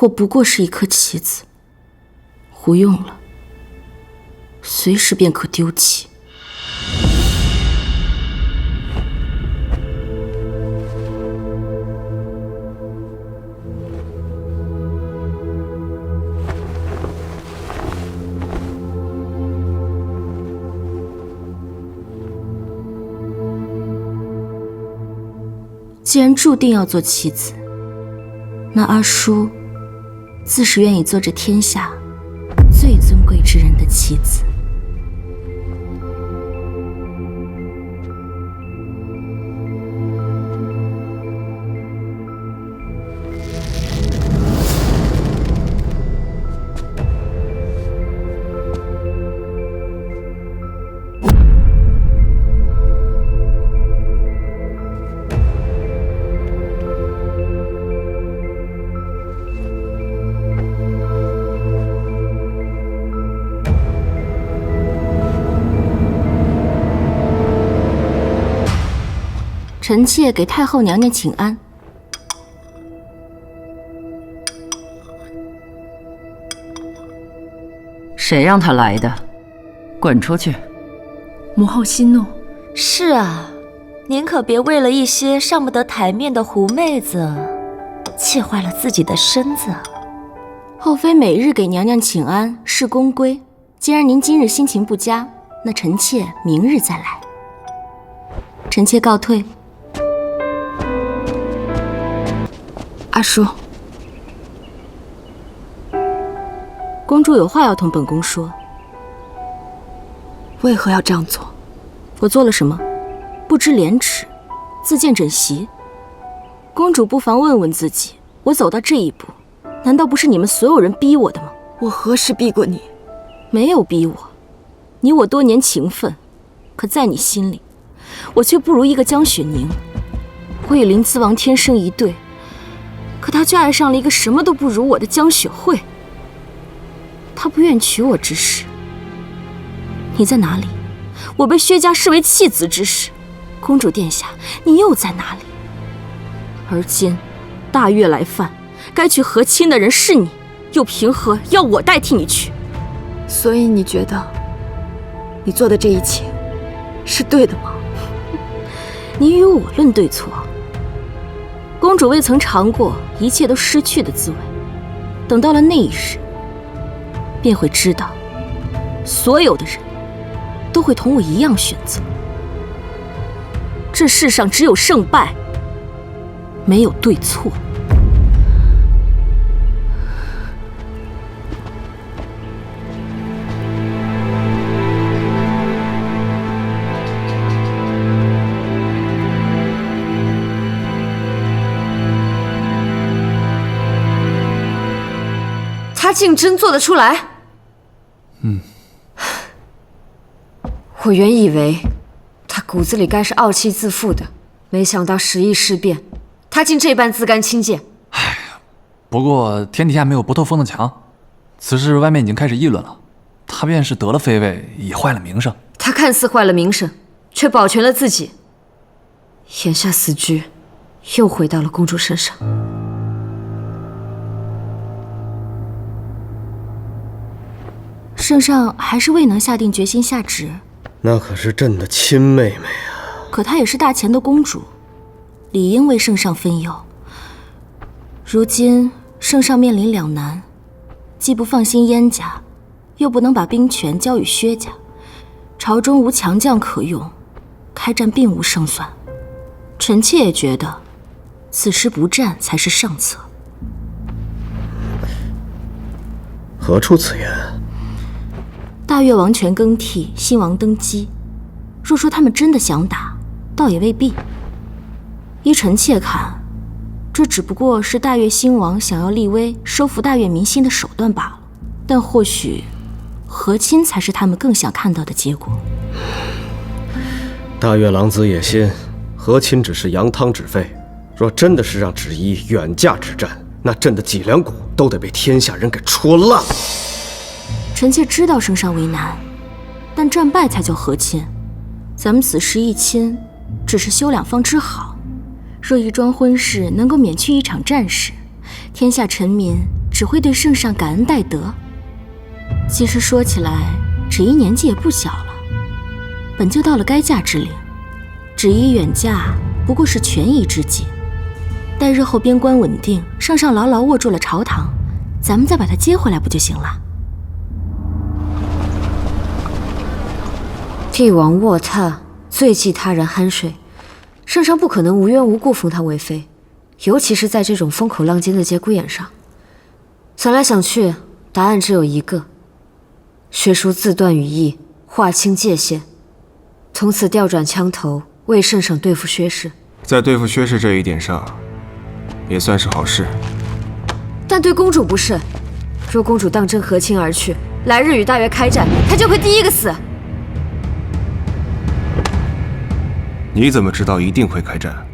我不过是一颗棋子，胡用了，随时便可丢弃。既然注定要做棋子，那阿叔自是愿意做这天下最尊贵之人的棋子。臣妾给太后娘娘请安。谁让他来的？滚出去！母后息怒。是啊，您可别为了一些上不得台面的狐妹子，气坏了自己的身子。后妃每日给娘娘请安是宫规，既然您今日心情不佳，那臣妾明日再来。臣妾告退。阿叔，公主有话要同本宫说。为何要这样做？我做了什么？不知廉耻，自荐枕席。公主不妨问问自己，我走到这一步，难道不是你们所有人逼我的吗？我何时逼过你？没有逼我。你我多年情分，可在你心里，我却不如一个江雪宁。我与林慈王天生一对。可他却爱上了一个什么都不如我的江雪慧。他不愿娶我之时，你在哪里？我被薛家视为弃子之时，公主殿下，你又在哪里？而今大月来犯，该去和亲的人是你，又凭何要我代替你去？所以你觉得你做的这一切是对的吗？你与我论对错。主未曾尝过一切都失去的滋味，等到了那一日，便会知道，所有的人都会同我一样选择。这世上只有胜败，没有对错。他竟真做得出来！嗯，我原以为他骨子里该是傲气自负的，没想到时易事变，他竟这般自甘轻贱。哎呀，不过天底下没有不透风的墙，此事外面已经开始议论了。他便是得了妃位，也坏了名声。他看似坏了名声，却保全了自己。眼下死局又回到了公主身上。圣上还是未能下定决心下旨，那可是朕的亲妹妹啊！可她也是大前的公主，理应为圣上分忧。如今圣上面临两难，既不放心燕家，又不能把兵权交与薛家，朝中无强将可用，开战并无胜算。臣妾也觉得，此时不战才是上策。何出此言？大越王权更替，新王登基。若说他们真的想打，倒也未必。依臣妾看，这只不过是大越新王想要立威、收服大越民心的手段罢了。但或许，和亲才是他们更想看到的结果。大越狼子野心，和亲只是扬汤止沸。若真的是让芷衣远嫁之战，那朕的脊梁骨都得被天下人给戳烂。臣妾知道圣上为难，但战败才叫和亲。咱们此时一亲，只是修两方之好。若一桩婚事能够免去一场战事，天下臣民只会对圣上感恩戴德。其实说起来，芷怡年纪也不小了，本就到了该嫁之龄。芷怡远嫁不过是权宜之计，待日后边关稳定，圣上牢牢握住了朝堂，咱们再把她接回来不就行了？帝王卧榻，最忌他人酣睡，圣上不可能无缘无故封她为妃，尤其是在这种风口浪尖的节骨眼上。想来想去，答案只有一个：薛叔自断羽翼，划清界限，从此调转枪头。为圣上对付薛氏，在对付薛氏这一点上，也算是好事。但对公主不是。若公主当真和亲而去，来日与大约开战，她就会第一个死。你怎么知道一定会开战？